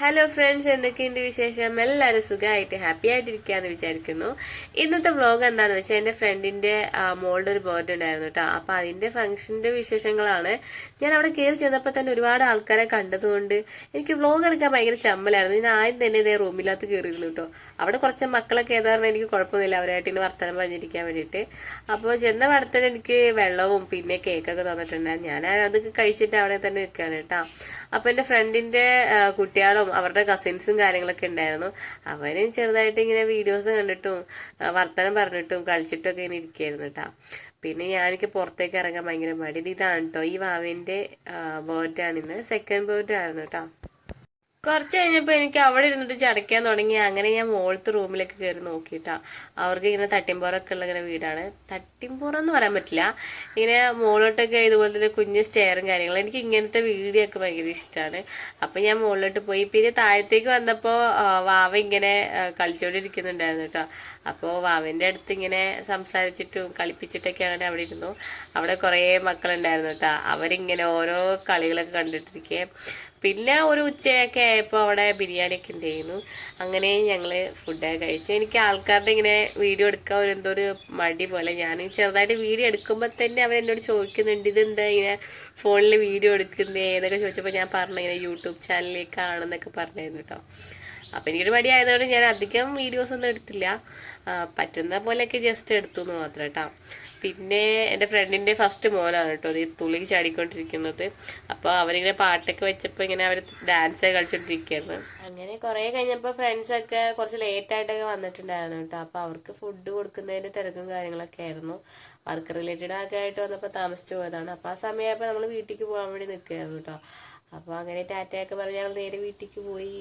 Hello friends എന്തൊക്കെയുണ്ട് വിശേഷം? എല്ലാവരും സുഖമായിട്ട് ഹാപ്പി ആയിട്ടിരിക്കാന്ന് വിചാരിക്കുന്നു. ഇന്നത്തെ വ്ളോഗ് എന്താന്ന് വെച്ചാൽ എന്റെ ഫ്രണ്ടിന്റെ മോളുടെ ഒരു ബർത്ത്ഡേ ഉണ്ടായിരുന്നു കേട്ടോ. അപ്പോൾ അതിന്റെ ഫംഗ്ഷന്റെ വിശേഷങ്ങളാണ്. ഞാൻ അവിടെ കയറി ചെന്നപ്പോൾ തന്നെ ഒരുപാട് ആൾക്കാരെ കണ്ടതുകൊണ്ട് എനിക്ക് വ്ളോഗ് എടുക്കാൻ ഭയങ്കര ചമ്മലായിരുന്നു. ഞാൻ ആദ്യം തന്നെ ഇതേ റൂമിനകത്ത് കയറിയിരുന്നു കേട്ടോ. അവിടെ കുറച്ച് മക്കളൊക്കെ ഏതായിരുന്നു എനിക്ക് കുഴപ്പമൊന്നുമില്ല. അവരായിട്ട് ഇനി വർത്തമാനം പറഞ്ഞിരിക്കാൻ വേണ്ടിയിട്ട്. അപ്പോൾ ചെന്ന പടത്തിന് എനിക്ക് വെള്ളവും പിന്നെ കേക്കൊക്കെ തന്നിട്ടുണ്ടായിരുന്നു ഞാൻ അതൊക്കെ കഴിച്ചിട്ട് അവിടെ തന്നെ നിൽക്കുകയാണ് കേട്ടോ. അപ്പോൾ എന്റെ ഫ്രണ്ടിന്റെ കുട്ടികളും അവരുടെ കസിൻസും കാര്യങ്ങളൊക്കെ ഉണ്ടായിരുന്നു. അവരും ചെറുതായിട്ട് ഇങ്ങനെ വീഡിയോസ് കണ്ടിട്ടും വർത്തനം പറഞ്ഞിട്ടും കളിച്ചിട്ടും ഒക്കെ ഇങ്ങനെ ഇരിക്കുകയായിരുന്നു കേട്ടോ പിന്നെ ഞാനെനിക്ക് പുറത്തേക്ക് ഇറങ്ങാൻ ഭയങ്കര മടി. ഇത് ഇതാണ് കേട്ടോ ഈ ബർത്ത്ഡേ ആണ് ഇന്ന്. സെക്കൻഡ് ബർത്ത്ഡേ ആയിരുന്നു കേട്ടോ കുറച്ച് കഴിഞ്ഞപ്പോൾ എനിക്ക് അവിടെ ഇരുന്നിട്ട് ചടയ്ക്കാൻ തുടങ്ങി. അങ്ങനെ ഞാൻ മോളത്തെ റൂമിലേക്ക് കയറി നോക്കിയിട്ടാ. അവർക്ക് ഇങ്ങനെ തട്ടിമ്പുറമൊക്കെ ഉള്ള ഇങ്ങനെ വീടാണ്. തട്ടിമ്പുറം എന്ന് പറയാൻ പറ്റില്ല. ഇങ്ങനെ മുകളിലോട്ടൊക്കെ ഇതുപോലെ തന്നെ കുഞ്ഞ് സ്റ്റെയറും കാര്യങ്ങളും. എനിക്ക് ഇങ്ങനത്തെ വീഡിയോ ഒക്കെ ഭയങ്കര ഇഷ്ടമാണ് അപ്പം ഞാൻ മുകളിലോട്ട് പോയി. പിന്നെ താഴത്തേക്ക് വന്നപ്പോൾ വാവ ഇങ്ങനെ കളിച്ചോണ്ടിരിക്കുന്നുണ്ടായിരുന്നു കേട്ടോ. അപ്പോൾ വാവന്റെ അടുത്ത് ഇങ്ങനെ സംസാരിച്ചിട്ടും കളിപ്പിച്ചിട്ടൊക്കെ അങ്ങനെ അവിടെ ഇരുന്നു. അവിടെ കുറേ മക്കളുണ്ടായിരുന്നു കേട്ടോ. അവരിങ്ങനെ ഓരോ കളികളൊക്കെ കണ്ടിട്ടിരിക്കേ. പിന്നെ ഒരു ഉച്ചയൊക്കെ ആയപ്പോൾ അവിടെ ബിരിയാണി ഒക്കെ ഉണ്ടായിരുന്നു അങ്ങനെ ഞങ്ങൾ ഫുഡൊക്കെ കഴിച്ചു. എനിക്ക് ആൾക്കാരുടെ ഇങ്ങനെ വീഡിയോ എടുക്കാൻ ഒരു എന്തോ ഒരു മടി പോലെ. ഞാൻ ചെറുതായിട്ട് വീഡിയോ എടുക്കുമ്പോൾ തന്നെ അവർ എന്നോട് ചോദിക്കുന്നുണ്ട് ഇതെന്താ ഇങ്ങനെ ഫോണിൽ വീഡിയോ എടുക്കുന്നേ? എന്നൊക്കെ ചോദിച്ചപ്പോൾ ഞാൻ പറഞ്ഞു ഇങ്ങനെ യൂട്യൂബ് ചാനലിലേക്കാണെന്നൊക്കെ പറഞ്ഞായിരുന്നു കേട്ടോ അപ്പം എനിക്കൊരു മടിയായതുകൊണ്ട് ഞാൻ അധികം വീഡിയോസ് ഒന്നും എടുത്തില്ല. പറ്റുന്ന പോലെയൊക്കെ ജസ്റ്റ് എടുത്തു എന്ന് മാത്രം കേട്ടോ പിന്നെ എന്റെ ഫ്രണ്ടിന്റെ ഫസ്റ്റ് മോനാണ് കേട്ടോ അത് ഈ തുള്ളി ചാടിക്കൊണ്ടിരിക്കുന്നത്. അപ്പോൾ അവരിങ്ങനെ പാട്ടൊക്കെ വെച്ചപ്പോൾ ഇങ്ങനെ അവർ ഡാൻസ് കളിച്ചോണ്ടിരിക്കുകയായിരുന്നു അങ്ങനെ കുറേ കഴിഞ്ഞപ്പോൾ ഫ്രണ്ട്സൊക്കെ കുറച്ച് ലേറ്റായിട്ടൊക്കെ വന്നിട്ടുണ്ടായിരുന്നു കേട്ടോ അപ്പോൾ അവർക്ക് ഫുഡ് കൊടുക്കുന്നതിന്റെ തിരക്കും കാര്യങ്ങളൊക്കെ ആയിരുന്നു. വർക്ക് റിലേറ്റഡ് ഒക്കെ ആയിട്ട് വന്നപ്പോൾ താമസിച്ചു പോയതാണ്. അപ്പോൾ ആ സമയമായപ്പോൾ നമ്മൾ വീട്ടിലേക്ക് പോകാൻ വേണ്ടി നിൽക്കുകയായിരുന്നു കേട്ടോ അപ്പോൾ അങ്ങനെ ടാറ്റയൊക്കെ പറഞ്ഞ് ഞങ്ങൾ നേരെ വീട്ടിലേക്ക് പോയി.